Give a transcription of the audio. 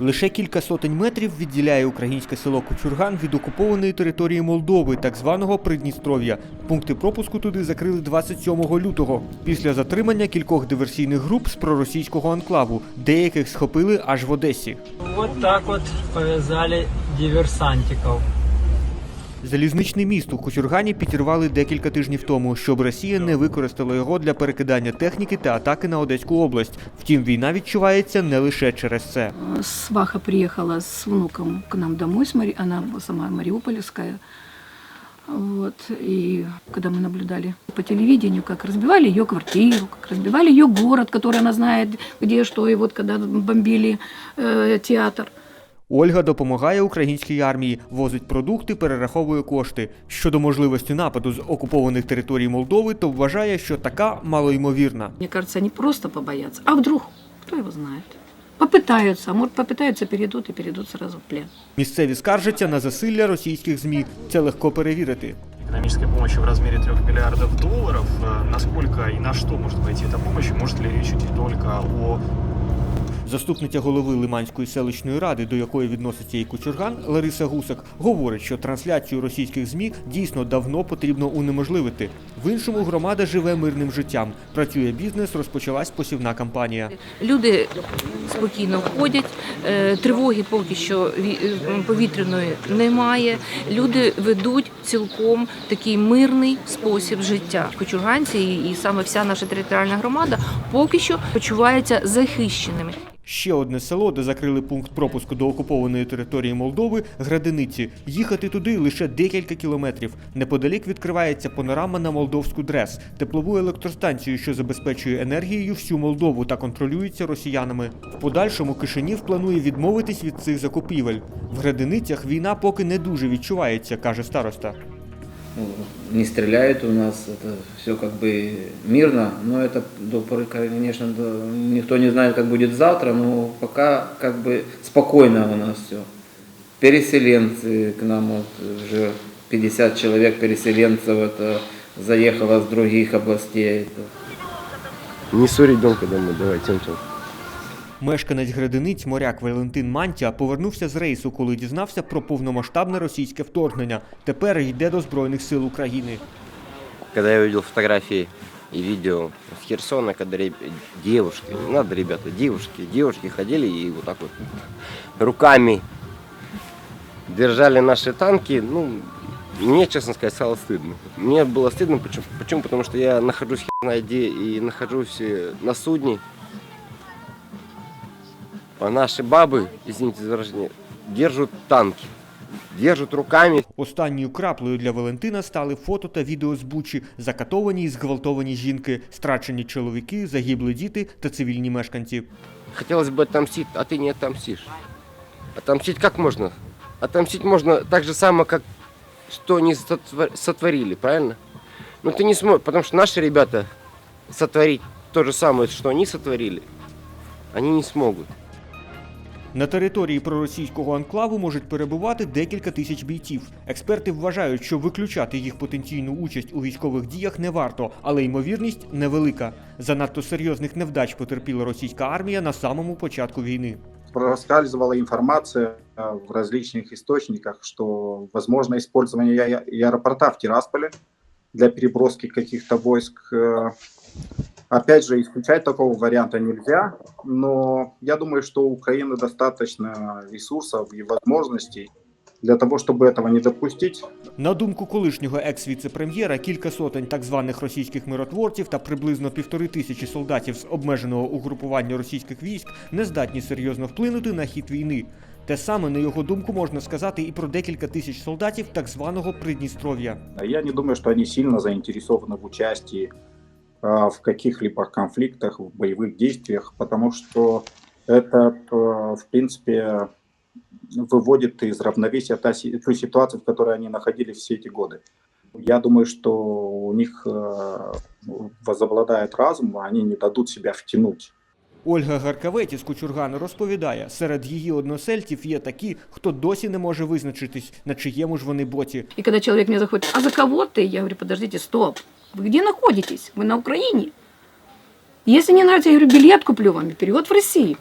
Лише кілька сотень метрів відділяє українське село Кучурган від окупованої території Молдови, так званого Придністров'я. Пункти пропуску туди закрили 27 лютого. Після затримання кількох диверсійних груп з проросійського анклаву, деяких схопили аж в Одесі. Вот так от повязали диверсантиков. Залізничний міст у Кучургані підірвали декілька тижнів тому, щоб Росія не використала його для перекидання техніки та атаки на Одеську область. Втім, війна відчувається не лише через це. Сваха приехала с внуком к нам домой, с Мари... она сама мариупольская. Вот. И когда мы наблюдали по телевидению, как разбивали ее квартиру, как разбивали ее город, который она знает, где что, и вот когда бомбили э, театр. Ольга допомагає українській армії, возить продукти, перераховує кошти. Щодо можливості нападу з окупованих територій Молдови, то вважає, що така малоймовірна. Мне кажется, они просто побоятся. А вдруг? Кто его знает? Попытаются, а может попытаются, перейдут и перейдут сразу в плен. Місцеві скаржаться на засилля російських змі. Це легко перевірити. экономической помощи в размере 3 миллиардов долларов. Э, Насколько и на что может пойти эта помощь? Может ли речь идти только о Заступниця голови Лиманської селищної ради, до якої відноситься і Кучурган, Лариса Гусак, говорить, що трансляцію російських змі дійсно давно потрібно унеможливити. В іншому громада живе мирним життям. Працює бізнес, розпочалась посівна кампанія. Люди спокійно ходять, е, тривоги поки що е, повітряної немає. Люди ведуть цілком такий мирний спосіб життя. Кочурганці і саме вся наша територіальна громада поки що почуваються захищеними. Ще одне село, де закрили пункт пропуску до окупованої території Молдови Градиниці. Їхати туди лише декілька кілометрів. Неподалік відкривається панорама на молдовську дрес, теплову електростанцію, що забезпечує енергією всю Молдову та контролюється росіянами. В подальшому Кишинів планує відмовитись від цих закупівель. В Градиницях війна поки не дуже відчувається, каже староста. Не стреляют у нас, это все как бы мирно, но это до поры, конечно, никто не знает, как будет завтра, но пока как бы спокойно у нас все. Переселенцы к нам вот уже 50 человек переселенцев это заехало с других областей. Это Несу ребенка домой, давай, тем-тем. Мешканець Градиниць моряк Валентин Мантя повернувся з рейсу, коли дізнався про повномасштабне російське вторгнення. Тепер йде до Збройних сил України. Когда я увидел фотографии и видео с Херсона, когда реб- девушки, не надо, ребята, девушки, девушки ходили и вот так вот руками держали наши танки, ну, мне, честно сказать, стало стыдно. Мне было стыдно, почему? Почему? Потому что я нахожусь хер знает где и нахожусь э, на судне. А наши бабы, извините за выражение, держат танки, держат руками, Останньою краплею для Валентина стали фото та відео з Бучі, закатовані і зґвалтовані жінки, страчені чоловіки, загибли діти та цивільні мешканці. Хотелось бы отомстить, а ты не отомстишь. Отомстить как можно? Отомстить можно так же само, как что они сотвор- сотворили, правильно? Но ты не сможешь, потому что наши ребята сотворить то же самое, что они сотворили, они не смогут. На території проросійського анклаву можуть перебувати декілька тисяч бійців. Експерти вважають, що виключати їх потенційну участь у військових діях не варто, але ймовірність невелика. Занадто серйозних невдач потерпіла російська армія на самому початку війни. проскальзывала информация э, в различных источниках, что возможно использование я- и аэропорта в Тирасполе для переброски каких-то войск. Э, Опять же, исключать такого варианта нельзя, но я думаю, что у Украины достаточно ресурсов и возможностей для того, чтобы этого не допустить. На думку колишнього екс-віце-прем'єра, кілька сотень так званих російських миротворців та приблизно півтори тисячі солдатів з обмеженого угрупування російських військ не здатні серйозно вплинути на хід війни. Те саме, на його думку, можна сказати і про декілька тисяч солдатів так званого Придністров'я. Я не думаю, что они сильно заинтересованы в участии а, в каких-либо конфликтах, в боевых действиях, потому что это, а, в принципе, выводит из равновесия та си- ту ситуацию, в которой они находились все эти годы. Я думаю, что у них а, возобладает разум, они не дадут себя втянуть. Ольга Гаркаветі з Кучургану розповідає, серед її односельців є такі, хто досі не може визначитись, на чиєму ж вони боці. И когда человек мне заходит, а за кого ты? Я говорю, подождите, стоп. Вы где находитесь? Вы на Украине. Если не нравится, я говорю, билет куплю вам и перевод в Россию.